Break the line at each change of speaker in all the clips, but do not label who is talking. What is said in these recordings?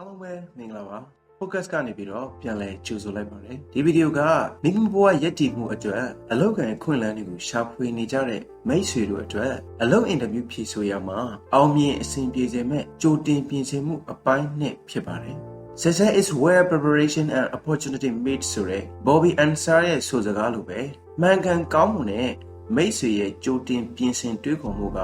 အားလုံးပဲမင်္ဂလာပါ focus ကနေပြီးတော့ပြန်လဲကြိုဆိုလိုက်ပါတယ်ဒီဗီဒီယိုကမိမိဘဝရည်တည်မှုအတွက်အလောက်ကန်ခွင့်လန်းတွေကိုရှာဖွေနေကြတဲ့မိတ်ဆွေတို့အတွက်အလောက်အင်တာဗျူးဖြေဆိုရမှာအောင်မြင်အဆင်ပြေစေမဲ့ကြိုတင်ပြင်ဆင်မှုအပိုင်းနဲ့ဖြစ်ပါတယ် Success is where preparation and opportunity meet ဆိုတဲ့ Bobby Ansar ရဲ့ဆိုစကားလိုပဲမှန်ကန်ကောင်းမှုနဲ့မိတ်ဆွေရဲ့ကြိုတင်ပြင်ဆင်တွေးခေါ်မှုက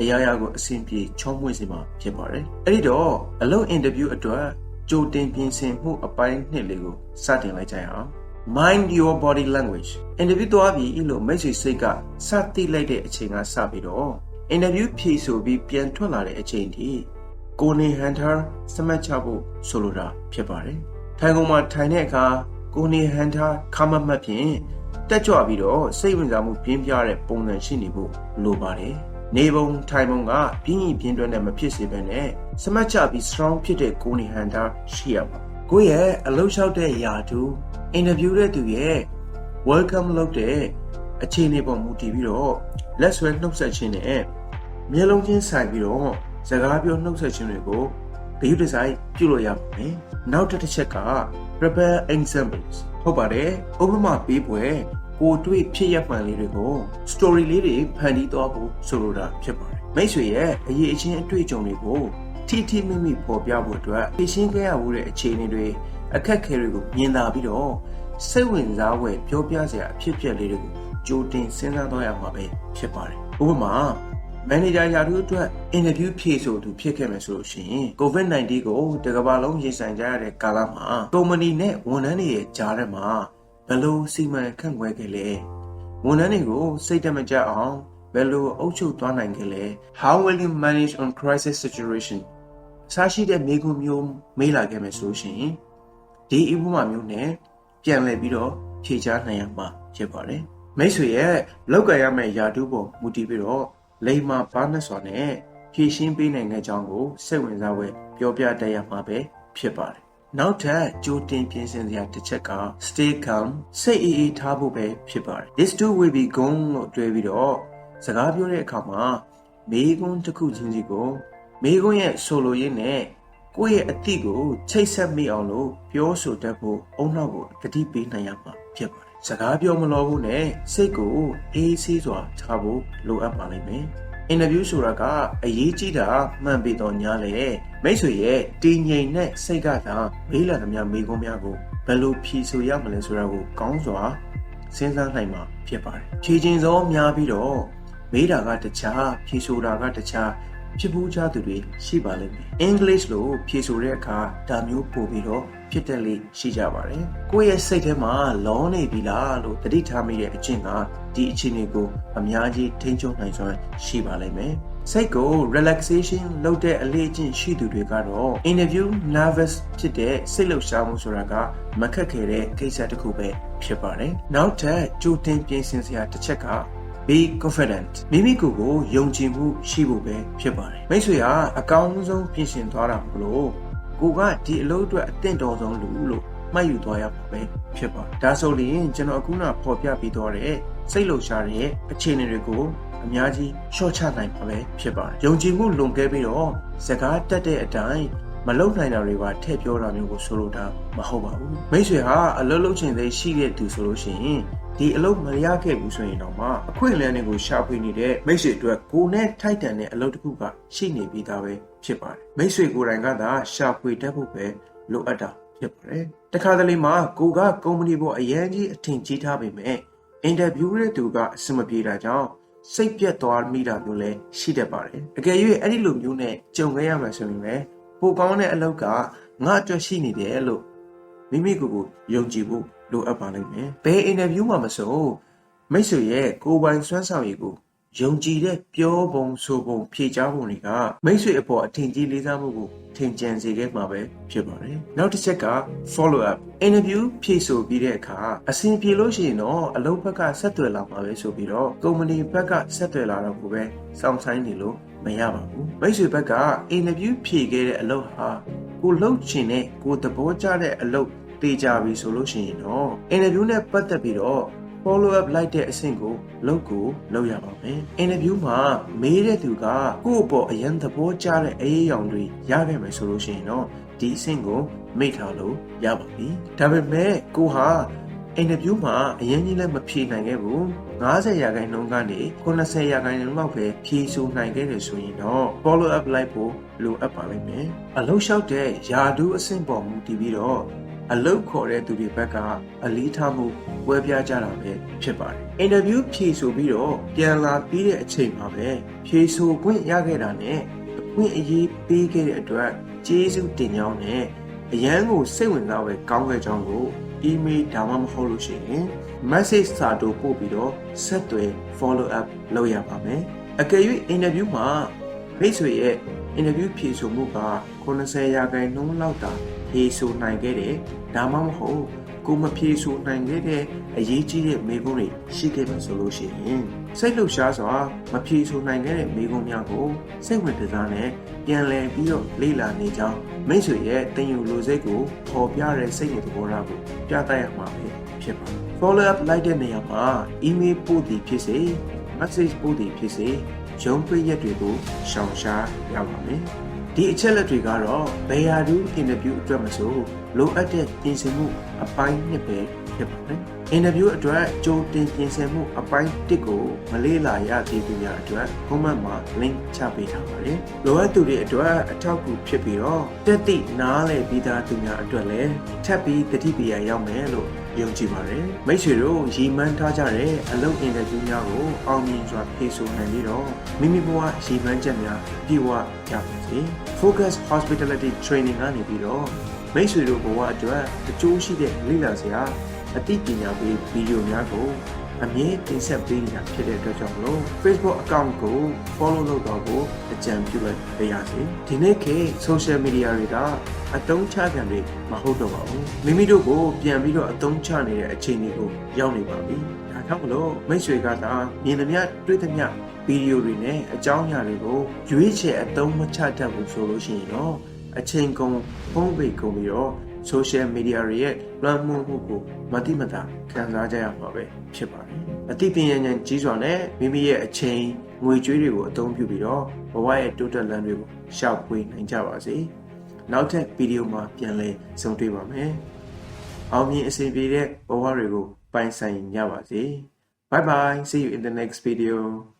အရာရာကိုအဆင်ပြေချောမွေ့စေမှာဖြစ်ပါတယ်။အဲ့ဒီတော့အလုပ်အင်တာဗျူးအတွက်ကြိုတင်ပြင်ဆင်မှုအပိုင်းနှစ်လေးကိုစတင်လိုက်ကြရအောင်။ Mind your body language အင်တာဗျူးသွားပြီးလို့မိတ်ဆွေစိတ်ကစသိလိုက်တဲ့အချိန်ကစပြီးတော့အင်တာဗျူးဖြေဆိုပြီးပြန်ထွက်လာတဲ့အချိန်ထိကိုနေဟန်တာစမတ်ချဖို့ဆိုလိုတာဖြစ်ပါတယ်။ထိုင်ကုန်မှာထိုင်တဲ့အခါကိုနေဟန်တာခမမတ်ဖြင့်တက်ကြွပြီးတော့စိတ်ဝင်စားမှုပြင်းပြတဲ့ပုံစံရှိနေဖို့လိုပါတယ်။ နေပုံထိုင်ပုံကပြင်းရင်ပြင်းတွဲနဲ့မဖြစ်စေဘဲနဲ့စမတ်ချပြီး strong ဖြစ်တဲ့ကိုနေဟန်တာရှိရပါကိုယ့်ရဲ့အလုပ်လျှောက်တဲ့ယာတူအင်တာဗျူးတဲ့သူရဲ့ welcome လုပ်တဲ့အခြေအနေပေါ်မူတည်ပြီးတော့လက်ဆွဲနှုတ်ဆက်ခြင်းနဲ့မျက်လုံးချင်းဆိုင်ပြီးတော့စကားပြောနှုတ်ဆက်ခြင်းတွေကိုဂရုတစိုက်ပြုလို့ရပါမယ်။နောက်တစ်ချက်က prepare examples ဟုတ်ပါတယ်။ဥပမာပေးပွဲ ကိုတွေ့ဖြစ်ရမှန်လေးတွေကို story လေးတွေဖန်တီးသွားဖို့ဆိုလိုတာဖြစ်ပါတယ်။မိတ်ဆွေရဲ့အရေးအချင်းအတွေ့အကြုံတွေကိုထိထိမိမိပေါ်ပြဖို့အတွက်ဖြည့်ရှင်းခဲ့ရမှုတဲ့အခြေအနေတွေအခက်အခဲတွေကိုမြင်သာပြီးတော့စိတ်ဝင်စားဖွယ်ပြောပြစရာအဖြစ်အပျက်လေးတွေကိုကြိုတင်စဉ်းစားတော့ရမှာပဲဖြစ်ပါတယ်။ဥပမာမန်နေဂျာရာထူးအတွက်အင်တာဗျူးဖြေဆိုသူဖြစ်ခဲ့မယ်ဆိုလို့ရှိရင် COVID-19 ကိုတကမ္ဘာလုံးရင်ဆိုင်ကြရတဲ့ကာလမှာကုမ္ပဏီနဲ့ဝန်ထမ်းတွေရဲ့ကြားထဲမှာ ဘယ်လိုစီမံခန့်ခွဲခဲ့လဲဝန်ထမ်းတွေကိုစိတ်တမကြအောင်ဘယ်လိုအုပ်ချုပ်သွားနိုင်ခဲ့လဲ How will you manage on crisis situation အစားရှိတဲ့မိကုမျိုးမေးလာခဲ့မယ်ဆိုလို့ရှိရင်ဒီဥပမာမျိုးနဲ့ပြန်လည်ပြီးတော့ဖြေချနိုင်ရမှာဖြစ်ပါတယ်မိတ်ဆွေရဲ့လောက်ကန်ရမယ့်ယာတူးပေါ်မူတည်ပြီးတော့လိမ္မာဘာနဲ့စွာနဲ့ဖြည့်ရှင်းပေးနိုင်တဲ့အကြောင်းကိုစိတ်ဝင်စားဝဲပြောပြတတ်ရမှာပဲဖြစ်ပါတယ် နောက်ထပ်ကြိုတင်ပြင်ဆင်စရာတစ်ချက်က stay calm စိတ်အေးအေးထားဖို့ပဲဖြစ်ပါတယ် this too will be gone လို့တွဲပြီးတော့စကားပြောတဲ့အခါမှာမေးခွန်းတစ်ခုချင်းစီကိုမေးခွန်းရဲ့ဆိုလိုရင်းနဲ့ကိုယ့်ရဲ့အသည့်ကိုချိတ်ဆက်မိအောင်လို့ပြောဆိုတတ်ဖို့အုံနောက်ကိုတတိပေးနိုင်ရမှာဖြစ်ပါတယ်စကားပြောမလို့ဘူးနဲ့စိတ်ကိုအေးဆေးစွာထားဖို့လိုအပ်ပါလိမ့်မယ် အင်တာဗျူးဆိုတာကအရေးကြီးတာမှန်ပေတော့ညားလေမိတ်ဆွေရဲ့တည်ငြိမ်တဲ့စိတ်ကသာမေးလာသမျှမေးခွန်းများကိုဘယ်လိုဖြေဆိုရမလဲဆိုတာကိုကောင်းစွာစဉ်းစားနိုင်မှာဖြစ်ပါတယ်ဖြေခြင်းစောများပြီးတော့မေးတာကတခြားဖြေဆိုတာကတခြား ဖြစ်ဘူးကြသူတွေရှိပါလိမ့်မယ်။ English လို့ဖြေဆိုတဲ့အခါဒါမျိုးပို့ပြီးတော့ဖြစ်တဲ့လေရှိကြပါတယ်။ကိုယ့်ရဲ့စိတ်ထဲမှာလောနေပြီလားလို့တတိထားမိတဲ့အချင်းကဒီအခြေအနေကိုအများကြီးထိန်းချုပ်နိုင်စွမ်းရှိပါလိမ့်မယ်။စိတ်ကို relaxation လုပ်တဲ့အလေးအကျင့်ရှိသူတွေကတော့ interview nervous ဖြစ်တဲ့စိတ်လှုပ်ရှားမှုဆိုတာကမခက်ခဲတဲ့ကိစ္စတစ်ခုပဲဖြစ်ပါတယ်။နောက်ထပ်ကြိုတင်ပြင်ဆင်စရာတစ်ချက်က be confident မိမိကိုယ်ကိုယုံကြည်မှုရှိဖို့ပဲဖြစ်ပါတယ်မိတ်ဆွေဟာအကောင်းဆုံးပြင်ဆင်သွားတာမလို့ကိုကဒီအလုပ်အတွက်အသင့်တော်ဆုံးလူလို့မှတ်ယူသွားရမှာပဲဖြစ်ပါတယ်ဒါဆိုရင်ကျွန်တော်အခုနဖော်ပြပြီးတော့တဲ့စိတ်လှုပ်ရှားတဲ့အခြေအနေတွေကိုအများကြီးရှော့ချနိုင်မှာပဲဖြစ်ပါတယ်ယုံကြည်မှုလွန်ကဲပြီးတော့စကားတက်တဲ့အတိုင်းမလုံနိုင်တာတွေပါထည့်ပြောတာမျိုးကိုဆိုလိုတာမဟုတ်ပါဘူးမိတ်ဆွေဟာအလုပ်လုပ်ချင်သေးရှိတဲ့သူဆိုလို့ရှိရင် ဒီအလုပ်မရခဲ့ဘူးဆိုရင်တော့မှအခွင့်အလမ်းတွေကိုရှာဖွေနေတဲ့မိတ်ဆွေအတွက်ကိုနဲ့ထိုက်တန်တဲ့အလုပ်တစ်ခုကရှိနေပြီးသားပဲဖြစ်ပါတယ်မိတ်ဆွေကိုယ်တိုင်ကသာရှာဖွေတတ်ဖို့ပဲလိုအပ်တာဖြစ်ပါတယ်တခါတလေမှာကိုကကုမ္ပဏီပေါ်အရန်ကြီးအထင်ကြီးထားပေမဲ့အင်တာဗျူးတဲ့သူကအဆင်မပြေတာကြောင့်စိတ်ပြတ်သွားမိတာမျိုးလည်းရှိတတ်ပါတယ်အကယ်၍အဲ့ဒီလိုမျိုးနဲ့ကြုံခဲ့ရမှာဆိုရင်လည်းပိုကောင်းတဲ့အလုပ်ကငါအတွက်ရှိနေတယ်လို့ မိမိကိုယ်ကိုယုံကြည်ဖို့လိုအပ်ပါလိမ့်မယ်ဘယ်အင်တာဗျူးမှာမဆိုမိတ်ဆွေရဲ့ကိုယ်ပိုင်စွမ်းဆောင်ရည်ကို ယုံကြည်တဲ့ပြောပုံဆိုပုံဖြေချပုံတွေကမိတ်ဆွေအပေါ်အထင်ကြီးလေးစားမှုကိုထင်ကြံစေခဲ့မှာပဲဖြစ်ပါတယ်နောက်တစ်ချက်က follow up interview ဖြေဆိုပြီးတဲ့အခါအဆင်ပြေလို့ရှိရင်တော့အလုပ်ဘက်ကဆက်သွယ်လာမှာပဲဆိုပြီးတော့ကုမ္ပဏီဘက်ကဆက်သွယ်လာတော့ကိုပဲစောင့်ဆိုင်နေလို့မရပါဘူးမိတ်ဆွေဘက်က interview ဖြေခဲ့တဲ့အလုပ်ဟာကိုလှုပ်ချင်တဲ့ကိုသဘောကျတဲ့အလုပ်တေးကြပြီဆိုလို့ရှိရင်တော့အင်တာဗျူးနဲ့ပတ်သက်ပြီးတော့ follow up လိုက်တဲ့အဆင့်ကိုလုပ်ကိုလုပ်ရပါမယ်အင်တာဗျူးမှာမေးတဲ့သူကကိုယ့်အပေါ်အရင်သဘောကျတဲ့အရေးအယောင်တွေရခဲ့မယ်ဆိုလို့ရှိရင်တော့ဒီအဆင့်ကိုမိတ်ထားလို့ရပါပြီဒါပေမဲ့ကိုဟာအင်တာဗျူးမှာအရင်ကြီးလည်းမဖြေနိုင်ခဲ့ဘူး90ရာခိုင်နှုန်းကနေ90ရာခိုင်နှုန်းလောက်ပဲဖြေဆိုနိုင်ခဲ့တယ်ဆိုရင်တော့ follow up လိုက်ဖို့လိုအပ်ပါလိမ့်မယ်အလုံးလျှောက်တဲ့ယာဒူးအဆင့်ပေါ်မူတည်ပြီးတော့ အလုတ်ခေါ်တဲ့သူတွေဘက်ကအလီးထားမှုဝဲပြားကြတာပဲဖြစ်ပါတယ်။အင်တာဗျူးဖြေဆိုပြီးတော့ပြန်လာပြီးတဲ့အချိန်မှာပဲဖြေဆိုခွင့်ရခဲ့တာနဲ့အခွင့်အရေးပေးခဲ့တဲ့အတွက်ကျေးဇူးတင်ကြောင်းနဲ့အရန်ကိုစိတ်ဝင်စားပဲကောင်းခဲ့ကြောင်းကို email ဒါမှမဟုတ်လို့ရှိရင် message စာတို့ပို့ပြီးတော့ဆက်သွယ် follow up လုပ်ရပါမယ်။အကယ်၍ interview မှာမိတ်ဆွေရဲ့ interview ဖြေဆိုမှုက 90ရာခိုင်နှုန်းလောက်တာဖြေဆိုနိုင်ခဲ့တယ်ဒါမှမဟုတ်ကိုမဖြေဆိုနိုင်ခဲ့တဲ့အရေးကြီးတဲ့မေးခွန်းတွေရှိခဲ့မှာဆိုလို့ရှိရင်စိတ်လှုပ်ရှားစွာမဖြေဆိုနိုင်ခဲ့တဲ့မေးခွန်းများကိုစိတ်ဝင်စားနဲ့ပြန်လည်ပြီးတော့လေ့လာနေကြောင်းမိတ်ဆွေရဲ့တင်ယူလိုစိတ်ကိုပေါ်ပြတဲ့စိတ်နဲ့သဘောထားကိုပြသရမှာပဲဖြစ်ပါတယ် follow up လိုက်တဲ့နေရာမှာ email ပို့သည်ဖြစ်စေ message ပို့သည်ဖြစ်စေရုံးပိတ်ရက်တွေကိုရှောင်ရှားရပါမယ် ဒီအချက်လက်တွေကတော့ဘယ်ဟာတူအင်တာဗျူးအတွက်မဆိုလိုအပ်တဲ့ပြင်ဆင်မှုအပိုင်းနှစ်ပဲဖြစ်ပါတယ်။အင်တာဗျူးအတွက်ကြိုတင်ပြင်ဆင်မှုအပိုင်းတစ်ကိုမလေးလာရသေးသူများအတွက် comment မှာ link ချပေးထားပါတယ်။လိုအပ်သူတွေအတွက်အထောက်အကူဖြစ်ပြီးတော့တက်သည့်နားလည်ပြီးသားသူများအတွက်လည်းထပ်ပြီးတတိပီယာရောက်မယ်လို့ ယုံကြည်ပါတယ်မိတ်ဆွေတို့ရည်မှန်းထားကြတဲ့အလုပ်အင်တာဗျူးများကိုအောင်မြင်စွာဖြေဆိုနိုင်ပြီးတော့မိမိဘဝရည်မှန်းချက်များပြည့်ဝကြပါစေ Focus Hospitality Training ကနေပြီးတော့မိတ်ဆွေတို့ဘဝအတွက်အကျိုးရှိတဲ့လေ့လာစရာအသိပညာပေးဗီဒီယိုများကို အမြဲတင်ဆက်ပေးနေတာဖြစ်တဲ့အတွက်ကြောင့်မလို့ Facebook account ကို follow လုပ်တော့ဖို့အကြံပြုလိုက်ပါရစေဒီနေ့ခေတ် social media တွေကအတုံးချခံတွေမဟုတ်တော့ပါဘူးမိမိတို့ကိုပြန်ပြီးတော့အတုံးချနေတဲ့အခြေအနေကိုရောက်နေပါပြီဒါကြောင့်မလို့မိတ်ဆွေကသာမြင်သမျှတွေ့သမျှဗီဒီယိုတွေနဲ့အကြောင်းအရာတွေကိုရွေးချယ်အတုံးမချတတ်ဘူးဆိုလို့ရှိရင်တော့အချိန်ကုန်ဖုံးပိတ်ကုန်ပြီးတော့ social media တွေရဲ့လွှမ်းမိုးမှုကိုမတိမတာခံစားကြရမှာပဲဖြစ်ပါတယ်။ အသိပညာဉာဏ်ကြီးစွာနဲ့မိမိရဲ့အချိန်ငွေကြေးတွေကိုအသုံးပြုပြီးတော့ဘဝရဲ့တိုးတက်လမ်းတွေကိုရှောက်ပွေနိုင်ကြပါစေ။နောက်ထပ်ဗီဒီယိုမှာပြန်လည်ဆုံတွေ့ပါမယ်။အောင်မြင်အဆင်ပြေတဲ့ဘဝတွေကိုပိုင်ဆိုင်ကြပါစေ။ Bye bye. See you in the next video.